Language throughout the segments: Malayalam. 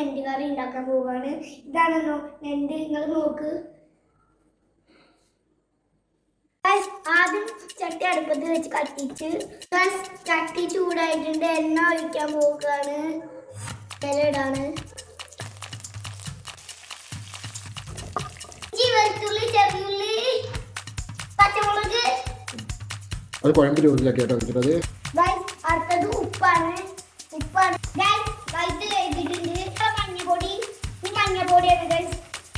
നെല്ല് കറി ഉണ്ടാക്കാൻ പോവുകയാണ് ഇതാണ് നോ- നിങ്ങൾ നോക്ക്. ആദ്യം ചട്ടി അടുപ്പത്ത് വെച്ച് കത്തിച്ച് ചട്ടി ചൂടായിട്ടുണ്ട്. എണ്ണ ഒഴിക്കാൻ പോവുകയാണ്. ഇലയിടാണ് വെളുത്തുള്ളി ചെറിയുള്ളി പച്ചമുളക്. അത് കുഴമ്പ് രൂപത്തിലൊക്കെ കേട്ടോ വെച്ചിട്ടത് ഗൈസ് അടുത്തത് ഉപ്പാണ്. ഉപ്പാണ്.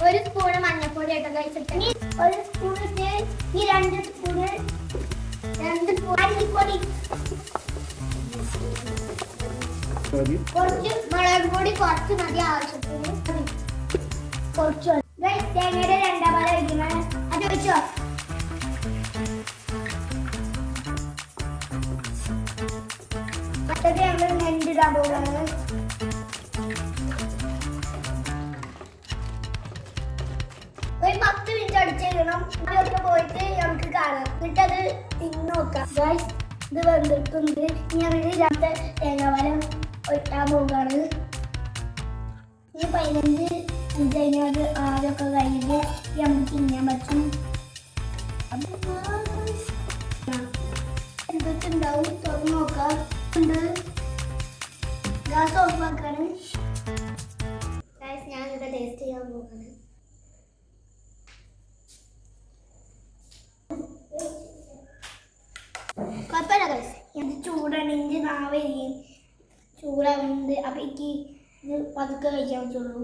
ഒരു സ്പൂണ് മഞ്ഞപ്പൊടി ഇട്ട് കഴിച്ചിട്ട് ഇനി ഒരു സ്പൂൺ ഇട്ട് ഈ രണ്ട് സ്പൂണ് രണ്ട് സ്പൂൺ അരിപ്പൊടി. കുറച്ച് മുളക് പൊടി കുറച്ച് മതി ആവശ്യത്തിന്. കുറച്ച് തേങ്ങയുടെ രണ്ടാം പാല കഴിക്കുന്നത് അത് വെച്ചോ അടുത്തത് ഞങ്ങൾ നെല്ലിടാൻ പോവുകയാണ്. ഒരു പത്ത് മിനിറ്റ് അടിച്ചിടണം അതൊക്കെ പോയിട്ട് നമുക്ക് കാണാം. എന്നിട്ട് അത് തിന്നോക്കാം ഗൈസ് ഇത് വന്നിട്ടുണ്ട് ഞങ്ങൾ രണ്ട് തേങ്ങാവരം ഒഴിക്കാൻ പോവുകയാണ്. ഈ പതിനഞ്ച് കഴിഞ്ഞാൽ ആരൊക്കെ കഴിഞ്ഞ് നമുക്ക് തിന്നാൻ പറ്റും. എന്തൊക്കെ ഉണ്ടാവും നോക്കാം. ആക്കാണ്. ഞാനിത് ടേസ്റ്റ് ചെയ്യാൻ പോവാണ് കുഴപ്പമില്ല ഗൈസ് ഇത് എന്റെ നാവരിയും ചൂടാവുന്നുണ്ട് അപ്പം എനിക്ക് ഇത് പതുക്കെ കഴിക്കാൻ പറ്റുള്ളൂ.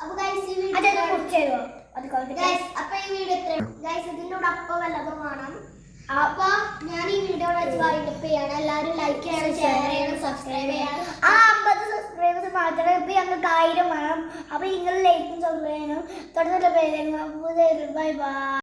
അപ്പൊ ഗൈസ് ഈ വീഡിയോ അതെല്ലാം കുറച്ച് തരുമോ അത് ഗൈസ് അപ്പോൾ ഈ വീഡിയോ എത്ര ഗൈസ് ഇതിന്റെ കൂടെ അപ്പം വല്ലതും വേണം അപ്പൊ ഞാൻ ഈ വീഡിയോ വെച്ച് വൈൻഡപ്പ് ചെയ്യാണ്. എല്ലാവരും ലൈക്ക് ചെയ്യണം ഷെയർ ചെയ്യണം സബ്സ്ക്രൈബ് ചെയ്യണം. ആ അമ്പത് സബ്സ്ക്രൈബേഴ്സ് മാത്രമേ ഇപ്പൊ ഞങ്ങൾക്ക് ആയിരം വേണം. അപ്പൊ നിങ്ങൾ ലൈക്കും സബ്സ്ക്രൈബ് ചെയ്യണം. തൊട്ടുള്ള പേര് ബൈ ബൈ